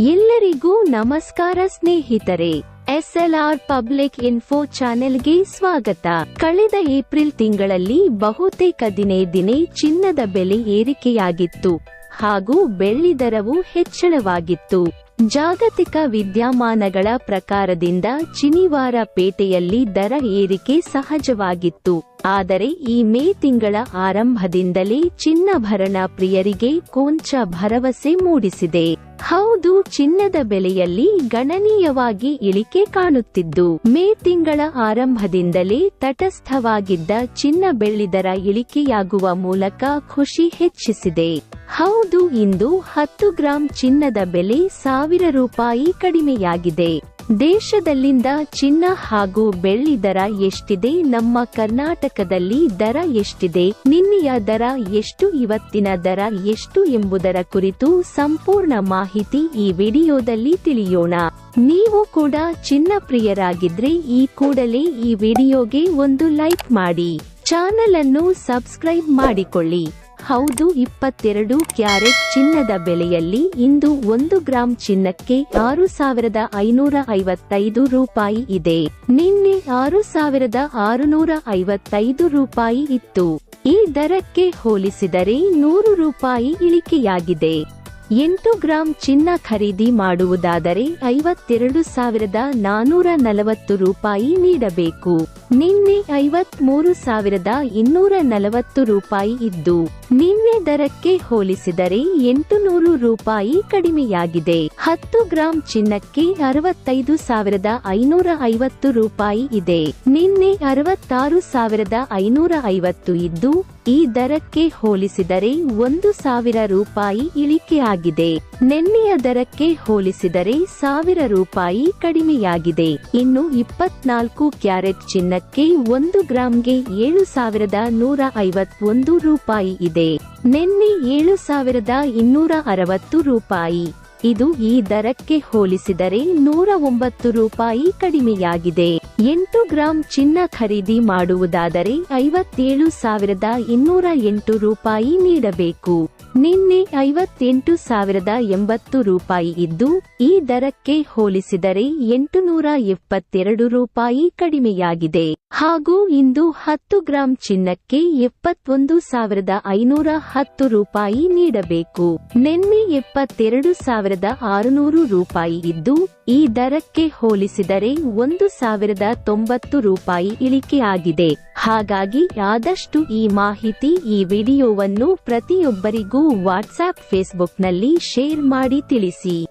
ಎಲ್ಲರಿಗೂ ನಮಸ್ಕಾರ ಸ್ನೇಹಿತರೆ, ಎಸ್ಎಲ್ಆರ್ ಪಬ್ಲಿಕ್ ಇನ್ಫೋ ಚಾನೆಲ್ಗೆ ಸ್ವಾಗತ. ಕಳೆದ ಏಪ್ರಿಲ್ ತಿಂಗಳಲ್ಲಿ ಬಹುತೇಕ ದಿನೇ ದಿನೇ ಚಿನ್ನದ ಬೆಲೆ ಏರಿಕೆಯಾಗಿತ್ತು. ಹಾಗೂ ಬೆಳ್ಳಿ ದರವು ಹೆಚ್ಚಳವಾಗಿತ್ತು. ಜಾಗತಿಕ ವಿದ್ಯಮಾನಗಳ ಪ್ರಕಾರದಿಂದ ಶನಿವಾರ ಪೇಟೆಯಲ್ಲಿ ದರ ಏರಿಕೆ ಸಹಜವಾಗಿತ್ತು. ಆದರೆ ಈ ಮೇ ತಿಂಗಳ ಆರಂಭದಿಂದಲೇ ಚಿನ್ನಭರಣ ಪ್ರಿಯರಿಗೆ ಕೊಂಚ ಭರವಸೆ ಮೂಡಿಸಿದೆ. ಹೌದು, ಚಿನ್ನದ ಬೆಲೆಯಲ್ಲಿ ಗಣನೀಯವಾಗಿ ಇಳಿಕೆ ಕಾಣುತ್ತಿದ್ದು, ಮೇ ತಿಂಗಳ ಆರಂಭದಿಂದಲೇ ತಟಸ್ಥವಾಗಿದ್ದ ಚಿನ್ನ ಬೆಳ್ಳಿದರ ಇಳಿಕೆಯಾಗುವ ಮೂಲಕ ಖುಷಿ ಹೆಚ್ಚಿಸಿದೆ. ಹೌದು, ಇಂದು ಹತ್ತು ಗ್ರಾಂ ಚಿನ್ನದ ಬೆಲೆ ಸಾವಿರ ರೂಪಾಯಿ ಕಡಿಮೆಯಾಗಿದೆ. ದೇಶದಲ್ಲಿಂದ ಚಿನ್ನ ಹಾಗೂ ಬೆಳ್ಳಿ ದರ ಎಷ್ಟಿದೆ? ನಮ್ಮ ಕರ್ನಾಟಕದಲ್ಲಿ ದರ ಎಷ್ಟಿದೆ? ನಿನ್ನೆಯ ದರ ಎಷ್ಟು? ಇವತ್ತಿನ ದರ ಎಷ್ಟು ಎಂಬುದರ ಕುರಿತು ಸಂಪೂರ್ಣ ಮಾಹಿತಿ ಈ ವಿಡಿಯೋದಲ್ಲಿ ತಿಳಿಯೋಣ. ನೀವು ಕೂಡ ಚಿನ್ನ ಪ್ರಿಯರಾಗಿದ್ರೆ ಈ ಕೂಡಲೇ ಈ ವಿಡಿಯೋಗೆ ಒಂದು ಲೈಕ್ ಮಾಡಿ. ಚಾನೆಲ್ ಅನ್ನು ಸಬ್ಸ್ಕ್ರೈಬ್ ಮಾಡಿಕೊಳ್ಳಿ. ಹೌದು, ಇಪ್ಪತ್ತೆರಡು ಕ್ಯಾರೆಟ್ ಚಿನ್ನದ ಬೆಲೆಯಲ್ಲಿ ಇಂದು ಒಂದು ಗ್ರಾಂ ಚಿನ್ನಕ್ಕೆ ಆರು ಸಾವಿರದ ಐನೂರ ಐವತ್ತೈದು ರೂಪಾಯಿ ಇದೆ. ನಿನ್ನೆ ಆರು ಸಾವಿರದ ಆರುನೂರ ಐವತ್ತೈದು ರೂಪಾಯಿ ಇತ್ತು. ಈ ದರಕ್ಕೆ ಹೋಲಿಸಿದರೆ ನೂರು ರೂಪಾಯಿ ಇಳಿಕೆಯಾಗಿದೆ. ಎಂಟು ಗ್ರಾಂ ಚಿನ್ನ ಖರೀದಿ ಮಾಡುವುದಾದರೆ ಐವತ್ತೆರಡು ಸಾವಿರದ ನಾನೂರ ನಲವತ್ತು ರೂಪಾಯಿ ನೀಡಬೇಕು. ನಿನ್ನೆ ಐವತ್ಮೂರು ಸಾವಿರದ ಇನ್ನೂರ ನಲವತ್ತು ರೂಪಾಯಿ ಇದ್ದು, ನಿನ್ನೆ ದರಕ್ಕೆ ಹೋಲಿಸಿದರೆ ಎಂಟು ನೂರು ರೂಪಾಯಿ ಕಡಿಮೆಯಾಗಿದೆ. ಹತ್ತು ಗ್ರಾಂ ಚಿನ್ನಕ್ಕೆ ಅರವತ್ತೈದು ಸಾವಿರದ ಐನೂರ ಐವತ್ತು ರೂಪಾಯಿ ಇದೆ. ನಿನ್ನೆ ಅರವತ್ತಾರು ಸಾವಿರದ ಐನೂರ ಐವತ್ತು ಇದ್ದು, ಈ ದರಕ್ಕೆ ಹೋಲಿಸಿದರೆ ಒಂದು ಸಾವಿರ ರೂಪಾಯಿ ಇಳಿಕೆಯಾಗಿದೆ. ನಿನ್ನೆಯ ದರಕ್ಕೆ ಹೋಲಿಸಿದರೆ ಸಾವಿರ ರೂಪಾಯಿ ಕಡಿಮೆಯಾಗಿದೆ. ಇನ್ನು ಇಪ್ಪತ್ನಾಲ್ಕು ಕ್ಯಾರೆಟ್ ಚಿನ್ನಕ್ಕೆ ಒಂದು ಗ್ರಾಂಗೆ ಏಳು ಸಾವಿರದ ನೂರ ಐವತ್ತೊಂದು ರೂಪಾಯಿ ಇದೆ. ನಿನ್ನೆ ಏಳು ಸಾವಿರದ ಇನ್ನೂರ ಅರವತ್ತು ರೂಪಾಯಿ. ಇದು ಈ ದರಕ್ಕೆ ಹೋಲಿಸಿದರೆ ನೂರ ಒಂಬತ್ತು ರೂಪಾಯಿ ಕಡಿಮೆಯಾಗಿದೆ. ಎಂಟು ಗ್ರಾಂ ಚಿನ್ನ ಖರೀದಿ ಮಾಡುವುದಾದರೆ ಐವತ್ತೇಳು ಸಾವಿರದ ಇನ್ನೂರ ಎಂಟು ರೂಪಾಯಿ ನೀಡಬೇಕು. ನಿನ್ನೆ ಐವತ್ತೆಂಟು ಸಾವಿರದ ಎಂಬತ್ತು ರೂಪಾಯಿ ಇದ್ದು, ಈ ದರಕ್ಕೆ ಹೋಲಿಸಿದರೆ ಎಂಟುನೂರ ಎಪ್ಪತ್ತೆರಡು ರೂಪಾಯಿ ಕಡಿಮೆಯಾಗಿದೆ. ಹಾಗೂ ಇಂದು ಹತ್ತು ಗ್ರಾಂ ಚಿನ್ನಕ್ಕೆ ಎಪ್ಪತ್ತೊಂದು ಸಾವಿರದ ಐನೂರ ಹತ್ತು ರೂಪಾಯಿ ನೀಡಬೇಕು. ನಿನ್ನೆ ಎಪ್ಪತ್ತೆರಡು ಸಾವಿರದ ಆರುನೂರು ರೂಪಾಯಿ ಇದ್ದು, ಈ ದರಕ್ಕೆ ಹೋಲಿಸಿದರೆ ಒಂದು ಸಾವಿರದ ತೊಂಬತ್ತು ರೂಪಾಯಿ ಇಳಿಕೆಯಾಗಿದೆ. ಹಾಗಾಗಿ ಆದಷ್ಟು ಈ ಮಾಹಿತಿ ಈ ವಿಡಿಯೋವನ್ನು ಪ್ರತಿಯೊಬ್ಬರಿಗೂ ವಾಟ್ಸ್ಆಪ್ ಫೇಸ್ಬುಕ್ನಲ್ಲಿ ಶೇರ್ ಮಾಡಿ ತಿಳಿಸಿ.